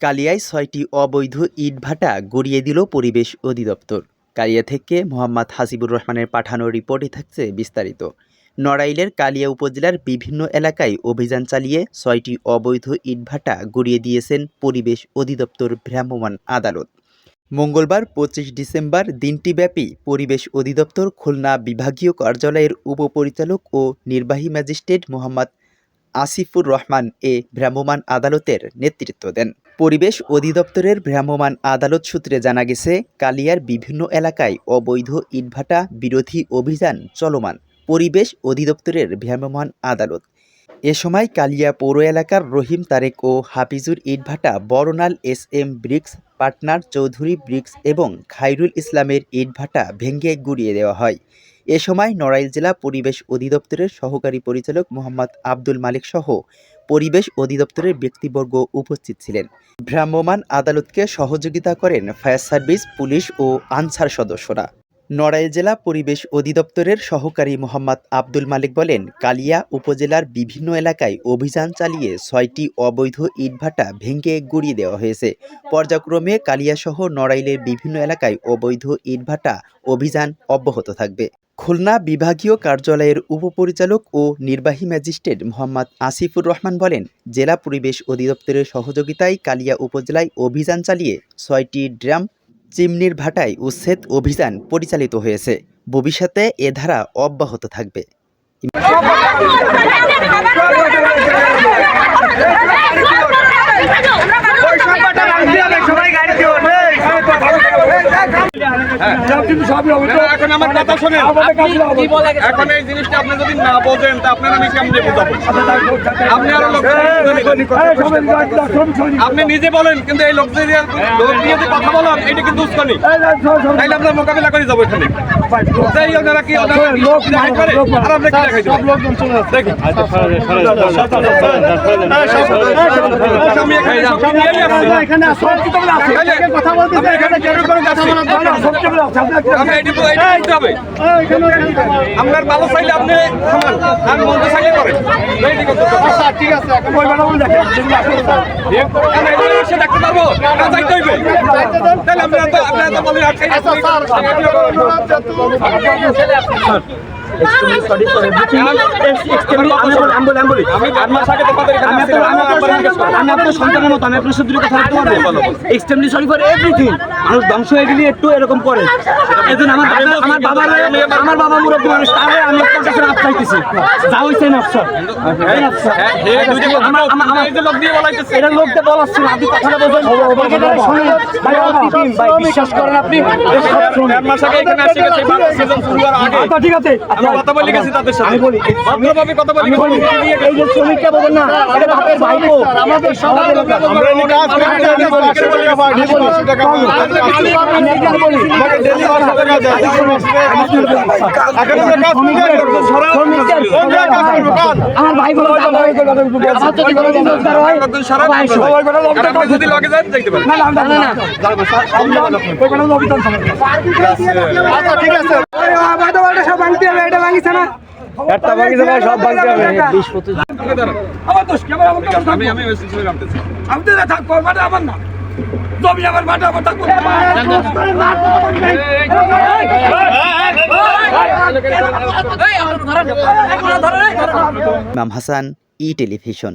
কালিয়ায় ছয়টি অবৈধ ইটভাটা গড়িয়ে দিল পরিবেশ অধিদপ্তর। কালিয়া থেকে মোহাম্মদ হাসিবুর রহমানের পাঠানো রিপোর্টে থাকছে বিস্তারিত। নড়াইলের কালিয়া উপজেলার বিভিন্ন এলাকায় অভিযান চালিয়ে ছয়টি অবৈধ ইটভাটা গড়িয়ে দিয়েছেন পরিবেশ অধিদপ্তর ভ্রাম্যমাণ আদালত। মঙ্গলবার পঁচিশ ডিসেম্বর দিনটিব্যাপী পরিবেশ অধিদপ্তর খুলনা বিভাগীয় কার্যালয়ের উপপরিচালক ও নির্বাহী ম্যাজিস্ট্রেট মোহাম্মদ আসিফুর রহমান এ ভ্রাম্যমাণ আদালতের নেতৃত্ব দেন। পরিবেশ অধিদপ্তরের ভ্রাম্যমাণ আদালত সূত্রে জানা গেছে, কালিয়ার বিভিন্ন এলাকায় অবৈধ ইটভাটা বিরোধী অভিযান চলমান। পরিবেশ অধিদপ্তরের ভ্রাম্যমাণ আদালত। এ সময় কালিয়া পৌর এলাকার রহিম তারেক ও হাফিজুর ইটভাটা বরনাল এস এম ব্রিক্স, পাটনার চৌধুরী ব্রিক্স এবং খাইরুল ইসলামের ইটভাটা ভেঙে গুড়িয়ে দেওয়া হয়। এ সময় নড়াইল জেলা পরিবেশ অধিদপ্তরের সহকারী পরিচালক মোহাম্মদ আব্দুল মালিক সহ পরিবেশ অধিদপ্তরের ব্যক্তিবর্গ উপস্থিত ছিলেন। ভ্রাম্যমাণ আদালতকে সহযোগিতা করেন ফায়ার সার্ভিস, পুলিশ ও আনসার সদস্যরা। নড়াইল জেলা পরিবেশ অধিদপ্তরের সহকারী মোহাম্মদ আব্দুল মালিক বলেন, কালিয়া উপজেলার বিভিন্ন এলাকায় অভিযান চালিয়ে ছয়টি অবৈধ ইটভাটা ভেঙে গুড়িয়ে দেওয়া হয়েছে। পর্যায়ক্রমে কালিয়াসহ নড়াইলের বিভিন্ন এলাকায় অবৈধ ইটভাটা অভিযান অব্যাহত থাকবে। খুলনা বিভাগীয় কার্যালয়ের উপপরিচালক ও নির্বাহী ম্যাজিস্ট্রেট মোহাম্মদ আসিফুর রহমান বলেন, জেলা পরিবেশ অধিদপ্তরের সহযোগিতায় কালিয়া উপজেলায় অভিযান চালিয়ে ছয়টি ড্রাম চিমনির ভাটায় উচ্ছেদ অভিযান পরিচালিত হয়েছে। ভবিষ্যতে এ ধারা অব্যাহত থাকবে। কিন্তু সবই হবে এখন আমার কথা শোনেন এখন এই জিনিসটা আপনি যদি না বোঝেন তা আপনার আমি কেমনে বুঝাবো আপনি আরও লোক নিজে বলেন কিন্তু এই লোক দিয়ে যে কথা বলেন এটা কিন্তু উস্কানি তাইলে আমরা মোকাবিলা করে যাব এখানে যাই ওনারা কি লোক করে আর কি দেখাই সব লোকজন চলে এখানে কথা বলতে এখানে কেন করে যাচ্ছি? সব আপনার ভালো চাইলে আপনি আর মন্দ চাইলে করেন। ঠিক আছে দেখতে পারব না যাইতে হইবে তাহলে আপনারা তো বলেন আটকাই আমি আট মাস আগে তোমাদের এখানে আমি আসছিলাম, আপনার- আমার জিজ্ঞেস করো। আমি আপনার সন্তানের মতো আমি আপনার সাথে কথা বলতে পারব এক্সট্রিমলি সরি ফর এভরিথিং মানুষ ধ্বংস হয়ে গেলে একটু এরকম করে এজন্য আমার বাবা আমার বাবার আমার বাবা মুরব্বী মানুষ তাহলে আমি আপনার কাছে রাত চাইতেছি যা হইছে না আফসার। হ্যাঁ। এটা লোকটা আপনি কথাটা ভাই বিশ্বাস করেন আপনি। আচ্ছা ঠিক আছে আমি কথা বলে গেছি তাদের সাথে। আমি বলি ভদ্রভাবে কথা বলে আমি গেছি। বলি এই যে শ্রমিকটা বলেন না এটা বাপের ভাইপো আমাদের সবার আমরা এনে কাজ করি, আমরা বলি, কেন বলি? আমি বলি আমি এখানে বলি আমার ভাই বলে আমার যদি কোনো দিন রোজগার হয় সারা সবাই আসো। আর যদি লগে যান, যাইতে পারেন। না না না না ঠিক আছে একটা ভাঙিছে না সব ভাঙতে হবে আপনি দাঁড়ান। আমার দোষ কি? আমার- আমি আমি ওই সিস্টেমে নামতেছি। আমি তো থাকব মাঠে আমার না জমি আমার মাঠে আমার থাকব ইমাম হাসান ই টেলিভিশন